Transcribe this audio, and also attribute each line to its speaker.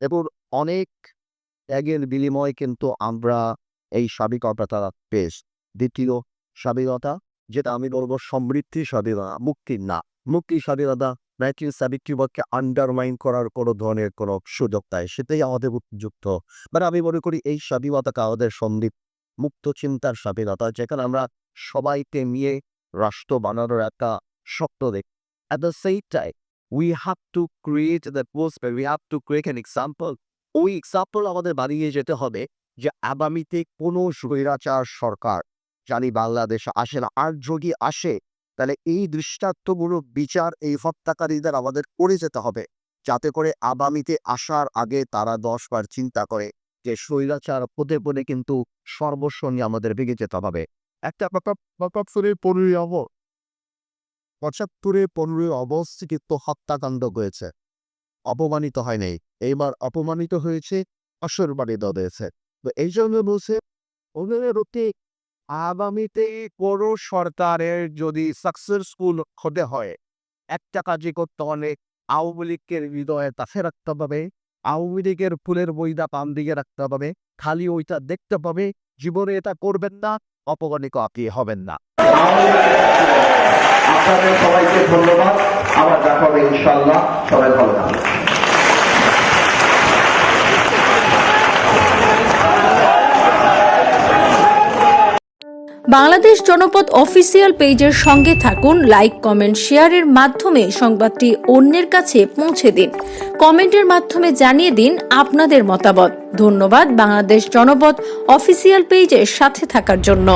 Speaker 1: এবং অনেক ত্যাগের বিনিময়ে কিন্তু আমরা এই স্বাভাবিকতা পেশ। দ্বিতীয় স্বাধীনতা যেটা আমি বলব সমৃদ্ধি স্বাধীনতা মুক্তির না। মুক্তি স্বাধীনতা নাইনটিন সেভেন্টি ওয়ানকে আন্ডারমাইন করার কোনো ধরনের কোনো সুযোগ নাই সেটাই আমাদের উপযুক্ত। মানে আমি মনে করি এই স্বাধীনতাকে আমাদের সন্দীপ মুক্ত চিন্তার স্বাধীনতা যেখানে আমরা সবাইকে নিয়ে রাষ্ট্র বানানোর একটা স্বপ্ন দেখি। At the same time, we have to create the atmosphere, we have to create an example. ওই এক্সাম্পল আমাদের বানিয়ে যেতে হবে যে আগামীতে কোনো স্বৈরাচার সরকার জানি বাংলাদেশে আসে না আর যদি আসে তাহলে এই দৃষ্টান্তমূলক বিচার এই হত্যাকারীদের আমাদের করে যেতে হবে। যাতে করে আগামীতে আসার আগে তারা দশবার চিন্তা করে যে স্বৈরাচার হতে পড়ে কিন্তু সর্বস্ব নিয়ে আমাদের ভেঙে যেতে হবে। একটা পঁচাত্তরের পনেরোই অগস্ট পঁচাত্তরে পনেরোই অগস্ট কিন্তু হত্যাকাণ্ড হয়েছে। অপমানিত হয় নাই এইবার অপমানিত হয়েছে অসম্মানিত হয়েছে তো এই জন্য বলছে ওদের অতি আগামীতে কোনো সরকারের যদি সাকসেসফুল হতে হয়, একটা কাজই করতে হলে আওয়ামী লীগের হৃদয়ে তাছে রাখতে হবে, আওয়ামী লীগের ফুলের বইটা পান দিকে রাখতে হবে, খালি ওইটা দেখতে পাবে জীবনে এটা করবেন না অপমানিত আপনি হবেন না।
Speaker 2: আপনাদের সবাইকে ধন্যবাদ। আবার দেখা হবে ইনশাল্লাহ সবাই ভালো থাকবেন।
Speaker 3: বাংলাদেশ জনপদ অফিসিয়াল পেজের সঙ্গে থাকুন, লাইক, কমেন্ট, শেয়ারের মাধ্যমে সংবাদটি অন্যের কাছে পৌঁছে দিন। কমেন্টের মাধ্যমে জানিয়ে দিন আপনাদের মতামত। ধন্যবাদ বাংলাদেশ জনপদ অফিসিয়াল পেজের সাথে থাকার জন্য।